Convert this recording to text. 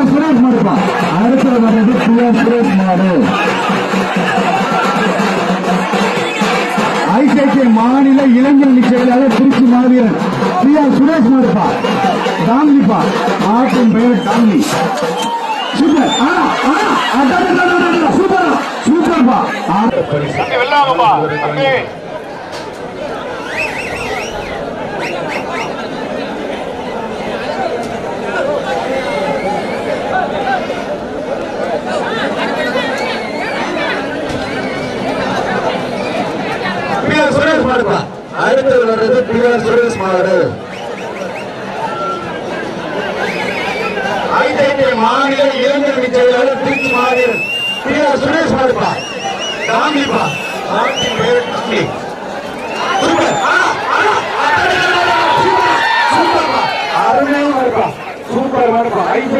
சுரேஷ் சுரேஷ்மார் இருப்பான் அடுத்தது வர்றது பிஆர் சுரேஷ் மாடு ஐசிஐசிஐ மாநில இளைஞரணி செயலாளர் திருச்சி மாவீரன் பிஆர் சுரேஷ் இருப்பா தாமிப்பா ஆட்டின் பெயர் தாமி சூப்பர் ஆ ஆ சூப்பர் சூப்பர்ப்பா ஆ தம்பி வெள்ளாங்கப்பா தம்பி பிஆர் சுரேஷ் மாடுப்பா அடுத்து வர்றது பிஆர் சுரேஷ் மாடு ஐடிஐ மாநில இளைஞர் செயலாளர் திருச்சி மாவீரன் பிஆர் சுரேஷ் மாடுப்பா காந்திப்பா. ஆட்சி பேர் காந்தி சூப்பர். ஆ, சூப்பர், சூப்பர்ப்பா. மாடுப்பா சூப்பர் மாடுப்பா ஐ